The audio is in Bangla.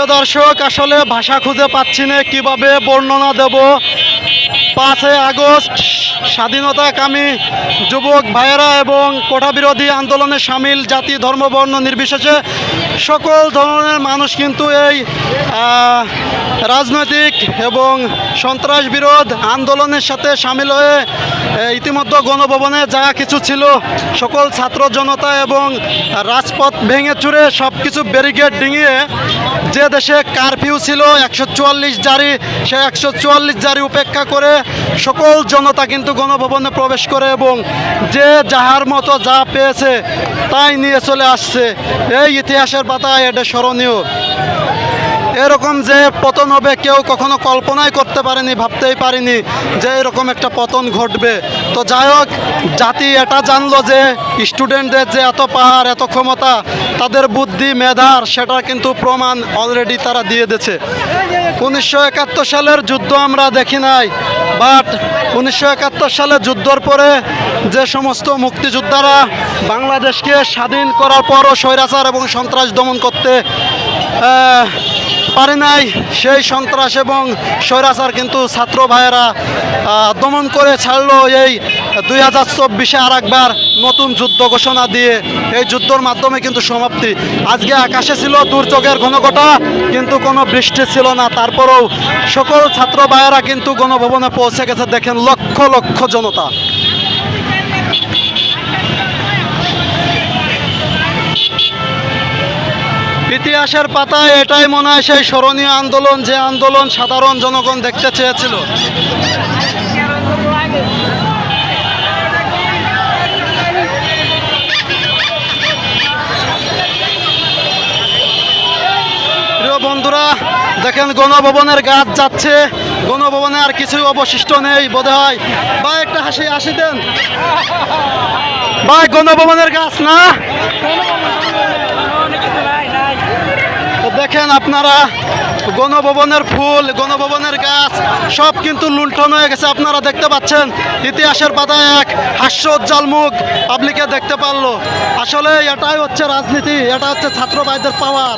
প্রিয় দর্শক, আসলে ভাষা খুঁজে পাচ্ছি না, কীভাবে বর্ণনা দেব? পাঁচই আগস্ট স্বাধীনতাকামী যুবক ভাইয়েরা এবং কোটা বিরোধী আন্দোলনে সামিল জাতি ধর্ম বর্ণ নির্বিশেষে সকল ধরনের মানুষ কিন্তু এই রাজনৈতিক এবং সন্ত্রাস বিরোধ আন্দোলনের সাথে সামিল হয়ে ইতিমধ্যে গণভবনে যা কিছু ছিল, সকল ছাত্র জনতা এবং রাজপথ ভেঙে চুরে সব কিছু ব্যারিকেড ডিঙিয়ে যে দেশে কারফিউ ছিল, একশো চুয়াল্লিশ জারি, সে একশো চুয়াল্লিশ জারি উপেক্ষা করে সকল জনতা কিন্তু গণভবনে প্রবেশ করে এবং যে যাহার মতো যা পেয়েছে তাই নিয়ে চলে আসছে। এই ইতিহাসের পাতায় এটা স্মরণীয়। এরকম যে পতন হবে, কেউ কখনো কল্পনাই করতে পারেনি, ভাবতেই পারেনি যে এরকম একটা পতন ঘটবে। তো যাই হোক, জাতি এটা জানলো যে স্টুডেন্টদের যে এত পাহাড়, এত ক্ষমতা, তাদের বুদ্ধি মেধার সেটা কিন্তু প্রমাণ অলরেডি তারা দিয়ে দিয়েছে। উনিশশো একাত্তর সালের যুদ্ধ আমরা দেখি নাই বাট উনিশশো একাত্তর সালে যুদ্ধর পরে যে সমস্ত মুক্তিযোদ্ধারা বাংলাদেশকে স্বাধীন করার পরও স্বৈরাচার এবং সন্ত্রাস দমন করতে পারে নাই। সেই সন্ত্রাস এবং স্বৈরাচার কিন্তু ছাত্র ভাইয়েরা দমন করে ছাড়লো এই দুই হাজার চব্বিশে আর একবার নতুন যুদ্ধ ঘোষণা দিয়ে। এই যুদ্ধর মাধ্যমে কিন্তু সমাপ্তি। আজকে আকাশে ছিল দুর্যোগের ঘনঘটা, কিন্তু কোনো বৃষ্টি ছিল না। তারপরেও সকল ছাত্র ভাইয়েরা কিন্তু গণভবনে পৌঁছে গেছে, দেখেন লক্ষ লক্ষ জনতা। ইতিহাসের পাতায় এটাই মনে হয় সেই স্মরণীয় আন্দোলন, যে আন্দোলন সাধারণ জনগণ দেখতে চেয়েছিল। বন্ধুরা, দেখেন গণভবনের গাছ যাচ্ছে। গণভবনে আর কিছুই অবশিষ্ট নেই বোধ হয় বা একটা হাসি হাসি দেন। ভাই, গণভবনের গাছ না? দেখেন আপনারা, গণভবনের ফুল, গণভবনের গাছ, সব কিন্তু লুণ্ঠন হয়ে গেছে, আপনারা দেখতে পাচ্ছেন, ইতিহাসের পাতায় এক হাস্য উজ্জ্বল মুখ পাবলিকে দেখতে পারল। আসলে এটাই হচ্ছে রাজনীতি, এটা হচ্ছে ছাত্র ভাইদের পাওয়ার